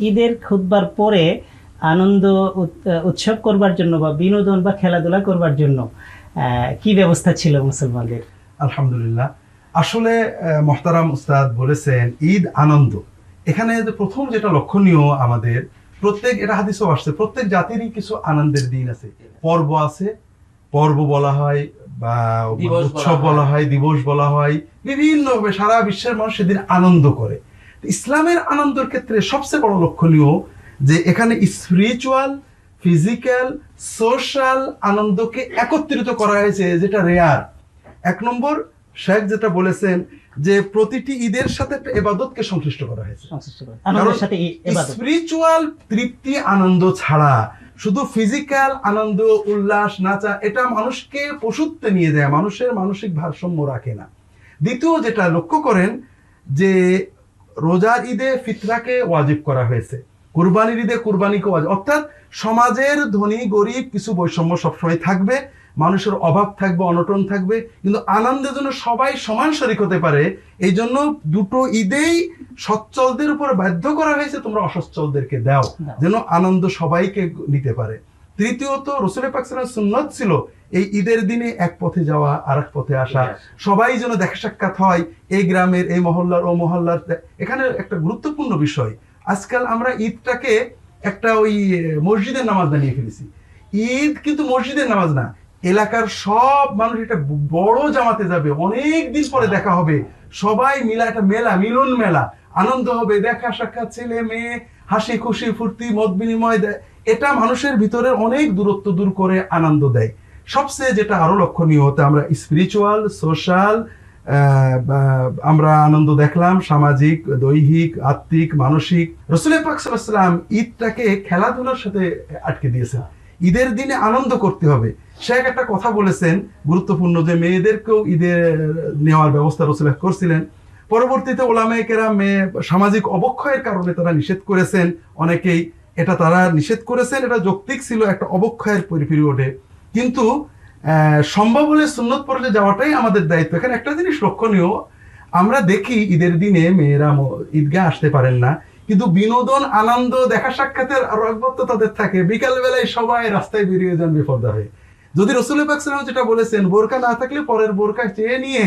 ঈদের খুতবার পরে আনন্দ উৎসব করবার জন্য বা বিনোদন বা খেলাধুলা করবার জন্য আহ, কি ব্যবস্থা ছিল মুসলমানদের? আলহামদুলিল্লাহ। আসলে মহতারাম উস্তাদ বলেছেন ঈদ আনন্দ। এখানে যে প্রথম যেটা লক্ষণীয় আমাদের প্রত্যেক এটা হাদিসও আসছে প্রত্যেক জাতিরই কিছু আনন্দের দিন আছে। পর্ব আছে পর্ব বলা হয় বা উৎসব বলা হয় দিবস বলা হয় বিভিন্নভাবে সারা বিশ্বের মানুষ সেদিন আনন্দ করে। ইসলামের আনন্দের ক্ষেত্রে সবচেয়ে বড় লক্ষণীয় যে এখানে স্পিরিচুয়াল ফিজিক্যাল সোশ্যাল আনন্দকে একত্রিত করা হয়েছে যেটা রেয়ার এক নম্বর শেখ যেটা বলেছেন যে প্রতিটি ঈদের সাথে একটা এবাদতকে সংশ্লিষ্ট করা হয়েছে। স্পিরিচুয়াল তৃপ্তি আনন্দ ছাড়া শুধু ফিজিক্যাল আনন্দ উল্লাস নাচা এটা মানুষকে পশুত্বে নিয়ে যায় মানুষের মানসিক ভারসাম্য রাখে না। দ্বিতীয় যেটা লক্ষ্য করেন যে রোজার ঈদে ফিতরাকে ওয়াজিব করা হয়েছে কুরবানির ঈদে কুরবানিকে ওয়াজিব অর্থাৎ সমাজের ধনী গরিব কিছু বৈষম্য সবসময় থাকবে মানুষের অভাব থাকবে অনটন থাকবে কিন্তু আনন্দের জন্য সবাই সমান শরিক হতে পারে এই জন্য দুটো ঈদেই সচ্ছলদের উপর বাধ্য করা হয়েছে তোমরা অসচ্ছলদেরকে দাও দাও। যেন আনন্দ সবাইকে নিতে পারে তৃতীয়ত রসুল পাকসালাম সুন্নত ছিল এই ঈদের দিনে এক পথে যাওয়া আর এক পথে আসা। সবাই যেন দেখা সাক্ষাৎ হয় এই গ্রামের এই মহল্লার ও মহল্লার। এখানে একটা গুরুত্বপূর্ণ বিষয় আজকাল আমরা ঈদটাকে একটা ওই মসজিদের নামাজ বানিয়ে ফেলেছি। ঈদ কিন্তু মসজিদের নামাজ না এলাকার সব মানুষ একটা বড় জামাতে যাবে অনেক দিন পরে দেখা হবে। সবাই মিলা একটা মেলা মিলন মেলা। আনন্দ হবে দেখা সাক্ষাৎ ছেলে মেয়ে হাসি খুশি ফুর্তি মত বিনিময় এটা মানুষের ভিতরে অনেক দূরত্ব দূর করে আনন্দ দেয়। সবচেয়ে যেটা আরও লক্ষণীয় হতে আমরা স্পিরিচুয়াল সোশ্যাল আমরা আনন্দ দেখলাম, সামাজিক, দৈহিক, আত্মিক, মানসিক। রসুল পাকসাল্লাম ঈদটাকে খেলাধুলার সাথে আটকে দিয়েছেন। ঈদের দিনে আনন্দ করতে হবে। শেখ একটা কথা বলেছেন, গুরুত্বপূর্ণ যে মেয়েদেরকেও ঈদে নেওয়ার ব্যবস্থা রসুল করছিলেন। পরবর্তীতে ওলামায়ে কেরাম মেয়ে সামাজিক অবক্ষয়ের কারণে তারা নিষেধ করেছেন অনেকেই। এটা তারা নিষেধ করেছেন, এটা যৌক্তিক ছিল, একটা অবক্ষয়ের পিরিয়ডে কিন্তু সম্ভব হলে সুন্নত পর্যায়ে যাওয়াটাই আমাদের দায়িত্ব। এখানে একটা জিনিস লক্ষণীয়, আমরা দেখি ঈদের দিনে মেয়েরা ঈদগাহ আসতে পারেন না, কিন্তু বিনোদন, আনন্দ, দেখা সাক্ষাতের রগবত্ত তাদের থাকে। বিকালবেলায় সবাই রাস্তায় বেরিয়ে যান বিপদা হয়ে। যদি রসুল পাকসালাম যেটা বলেছেন, বোরকা না থাকলে পরের বোরকা চেয়ে নিয়ে।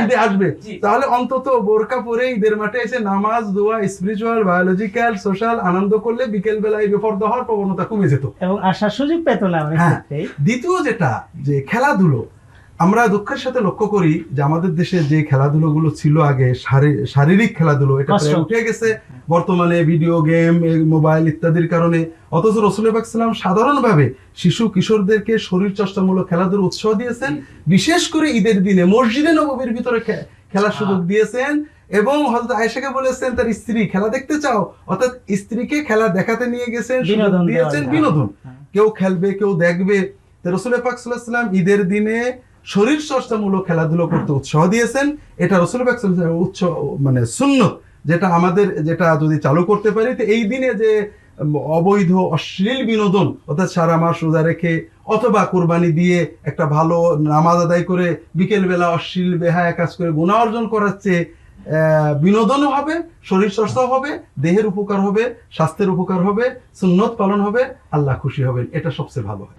ঈদে আসবে। তাহলে অন্তত বোরকা পরে ঈদের মাঠে এসে নামাজ দোয়া স্পিরিচুয়াল বায়োলজিক্যাল সোশ্যাল আনন্দ করলে বিকেল বেলায় বিপর্দ হওয়ার প্রবণতা কমে যেত। এবং আসার সুযোগ পেত না হ্যাঁ। দ্বিতীয় যেটা যে খেলাধুলো আমরা দুঃখের সাথে লক্ষ্য করি যে আমাদের দেশে যে খেলাধুলোগুলো ছিল আগে শারীরিক খেলাধুলো এটা উঠে গেছে। বর্তমানে ভিডিও গেম মোবাইল ইত্যাদির কারণে। অথচ রসুল সাল্লাম সাধারণভাবে শিশু কিশোরদেরকে শরীর চর্চামূলক খেলাধুলো উৎসাহ দিয়েছেন। বিশেষ করে ঈদের দিনে মসজিদে নববীর ভিতরে খেলার সুযোগ দিয়েছেন এবং হযরত আয়েশাকে বলেছেন তার স্ত্রী খেলা দেখতে চাও? অর্থাৎ স্ত্রীকে খেলা দেখাতে নিয়ে গেছেন দিয়েছেন বিনোদন। হ্যাঁ। কেউ খেলবে কেউ দেখবে। রসুল পাক সাল্লাহ ঈদের দিনে শরীর চর্চামূলক খেলাধুলো করতে উৎসাহ দিয়েছেন। এটা রসুল উৎস মানে সুন্নত, যেটা আমাদের, যেটা যদি চালু করতে পারি, তো এই দিনে যে অবৈধ, অশ্লীল বিনোদন, অর্থাৎ সারা মাস রোজা রেখে, অথবা কোরবানি দিয়ে একটা ভালো নামাজ আদায় করে, বিকেলবেলা অশ্লীল, বেহায়া কাজ করে গুণা অর্জন করাচ্ছে বিনোদনও হবে, শরীর চর্চাও হবে, দেহের উপকার হবে, স্বাস্থ্যের উপকার হবে, সুন্নত পালন হবে, আল্লাহ খুশি হবেন, এটা সবচেয়ে ভালো হয়।